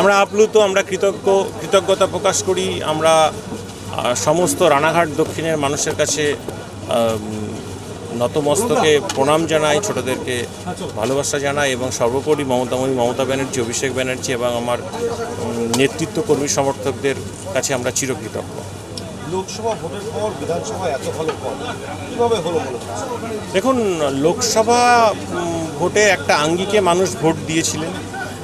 আমরা আপ্লুত আমরা কৃতজ্ঞ কৃতজ্ঞতা প্রকাশ করি। আমরা সমস্ত রানাঘাট দক্ষিণের মানুষের কাছে নতমস্তকে প্রণাম জানাই ছোটদেরকে ভালোবাসা জানাই এবং সর্বোপরি মমতাময়ী মমতা ব্যানার্জি অভিষেক ব্যানার্জি এবং আমার নেতৃত্ব কর্মী সমর্থকদের কাছে আমরা চিরকৃতজ্ঞ। লোকসভা ভোটের পর বিধানসভা এত ভালো ফল কীভাবে হলো দেখুন লোকসভা ভোটে একটা আঙ্গিকে মানুষ ভোট দিয়েছিলেন।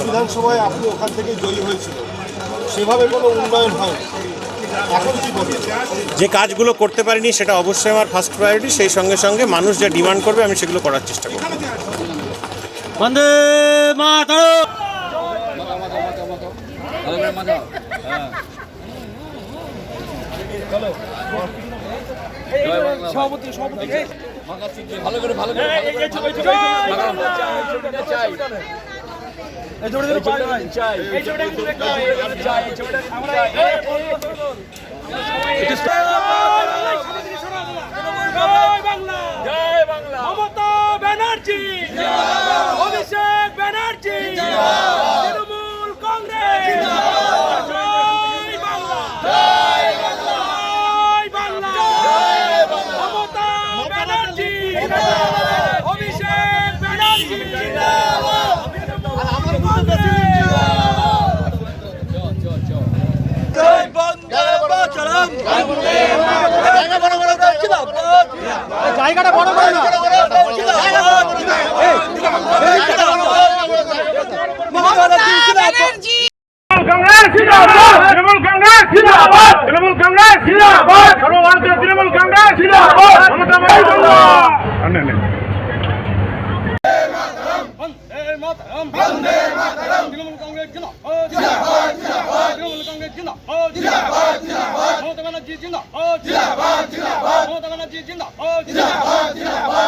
বিধানসভায় আপনি ওখান থেকে জয়ী হয়েছিল সেভাবে কোনো উন্নয়ন হয়নি এখন কি বলবেন যে কাজগুলো করতে পারিনি সেটা অবশ্যই আমার ফার্স্ট প্রায়োরিটি সেই সঙ্গে সঙ্গে মানুষ যা ডিমান্ড করবে আমি সেগুলো করার চেষ্টা করব বন্দে ভালো করে ভালো করে চাই চাই জয় বাংলা মমতা ব্যানার্জি অভিষেক ব্যানার্জি তৃণমূল কংগ্রেস জয় বাংলা জয় বাংলা মমতা ব্যানার্জি অভিষেক ব্যানার্জি তৃণমূল কংগ্রেস কংগ্রেস জিন্দাবাদ তৃণমূল কংগ্রেস তৃণমূল কংগ্রেস সর্বভারতীয় তৃণমূল কংগ্রেস মমতা 金金的，哦，金喇叭，金喇叭，我打那金金的，哦，金，金。